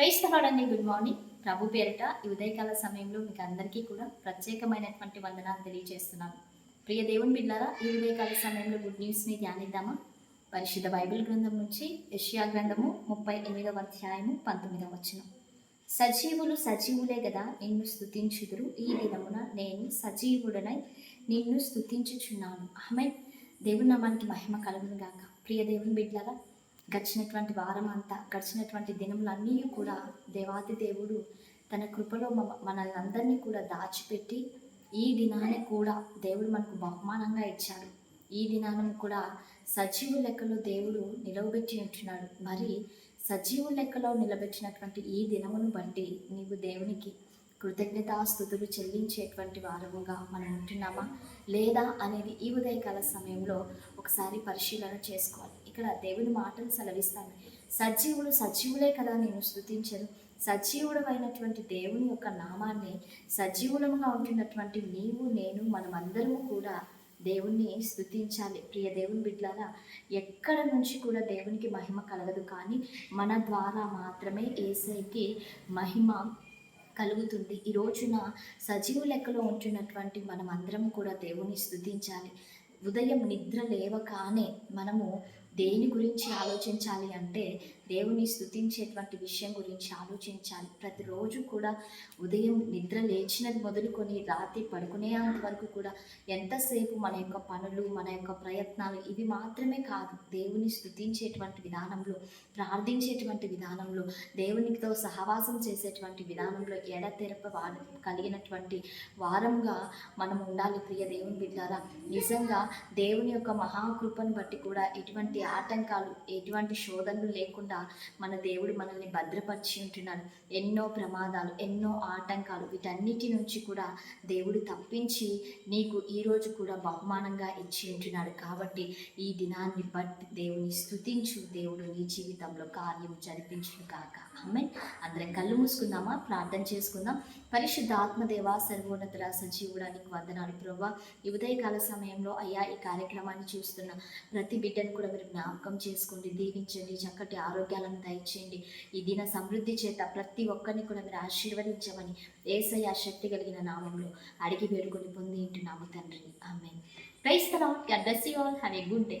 క్రైస్తవాడండి good morning. ప్రభు పేరిట ఈ ఉదయకాల సమయంలో మీకు అందరికీ కూడా ప్రత్యేకమైనటువంటి వందనాలు తెలియజేస్తున్నాను. ప్రియ దేవుని బిడ్డారా ఈ ఉదయకాల సమయంలో గుడ్ న్యూస్ని ధ్యానిద్దామా? పరిశుద్ధ బైబిల్ గ్రంథం నుంచి యష్యా గ్రంథము ముప్పై ఎనిమిదవ అధ్యాయము పంతొమ్మిదవ వచ్చిన సజీవులు సజీవులే కదా నిన్ను స్థుతించుదురు ఈ దినమున నేను సజీవుడనై నిన్ను స్తుతించుచున్నాను. ఆమె దేవుని నామానికి మహిమ కలుగును గాక ప్రియ దేవుని బిడ్డలారా గడిచినటువంటి వారం అంతా గడిచినటువంటి దినములన్నీ కూడా దేవాది దేవుడు తన కృపలో మనల్ని అందరినీ కూడా దాచిపెట్టి ఈ దినాన్ని కూడా దేవుడు మనకు బహుమానంగా ఇచ్చాడు. ఈ దినాన్ని కూడా సజీవు లెక్కలో దేవుడు నిలవబెట్టి ఉంటున్నాడు. మరి సజీవు లెక్కలో నిలబెట్టినటువంటి ఈ దినమును బట్టి నీవు దేవునికి కృతజ్ఞతాస్థుతులు చెల్లించేటువంటి వారముగా మనం ఉంటున్నామా? లేదా అనేది ఈ ఉదయకాల సమయంలో ఒకసారి పరిశీలన చేసుకోవాలి. ఇక్కడ దేవుని మాటలు సెలవిస్తాను. సజీవులు సజీవులే కదా నేను స్థుతించను సజీవుడు అయినటువంటి దేవుని యొక్క నామాన్ని సజీవులముగా ఉంటున్నటువంటి నీవు నేను మనమందరము కూడా దేవుణ్ణి స్థుతించాలి ప్రియ దేవుని బిడ్డలారా ఎక్కడ నుంచి కూడా దేవునికి మహిమ కలగదు. కానీ మన ద్వారా మాత్రమే ఏసైకి మహిమ కలుగుతుంది. ఈ రోజున సజీవు లెక్కలో ఉంటున్నటువంటి మనం అందరం కూడా దేవుని స్థుతించాలి ఉదయం నిద్ర లేవగానే మనము దేని గురించి ఆలోచించాలి అంటే దేవుని స్థుతించేటువంటి విషయం గురించి ఆలోచించాలి. ప్రతిరోజు కూడా ఉదయం నిద్ర లేచినది మొదలుకొని రాత్రి పడుకునేంత వరకు కూడా ఎంతసేపు మన యొక్క పనులు మన యొక్క ప్రయత్నాలు ఇవి మాత్రమే కాదు. దేవుని స్థుతించేటువంటి విధానంలో ప్రార్థించేటువంటి విధానంలో దేవునితో సహవాసం చేసేటువంటి విధానంలో ఎడతెరప వాడు కలిగినటువంటి వారంగా మనం ఉండాలి ప్రియ దేవుని బిడ్డారా. నిజంగా దేవుని యొక్క మహాకృపను బట్టి కూడా ఎటువంటి ఆటంకాలు ఎటువంటి శోధనలు లేకుండా మన దేవుడు మనల్ని భద్రపరిచి ఉంటున్నాడు. ఎన్నో ప్రమాదాలు ఎన్నో ఆటంకాలు వీటన్నిటి నుంచి కూడా దేవుడు తప్పించి నీకు ఈరోజు కూడా బహుమానంగా ఇచ్చి ఉంటున్నాడు. కాబట్టి ఈ దినాన్ని బట్టి దేవుని స్థుతించు దేవుడు నీ జీవితంలో కార్యం జరిపించును కాక ఆమె అందరం కళ్ళు మూసుకుందామా? ప్రార్థన చేసుకుందాం. పరిశుద్ధ ఆత్మదేవ సర్వోన్నతుల సజీవుడానికి వందనాలు. ప్రభా ఈ ఉదయకాల సమయంలో అయ్యా ఈ కార్యక్రమాన్ని చూస్తున్న ప్రతి బిడ్డను కూడా మీరు జ్ఞాపకం చేసుకోండి దీవించండి చక్కటి ఆరోగ్యాలను దయచేయండి. ఈ దిన సమృద్ధి చేత ప్రతి ఒక్కరిని కూడా మీరు ఆశీర్వదించమని ఏసయ్య శక్తి కలిగిన నామంలో అడిగి వేడుకొని పొంది ఇంటున్నాము తండ్రి. ఆమె praise the Lord. Bless all. Have a good day.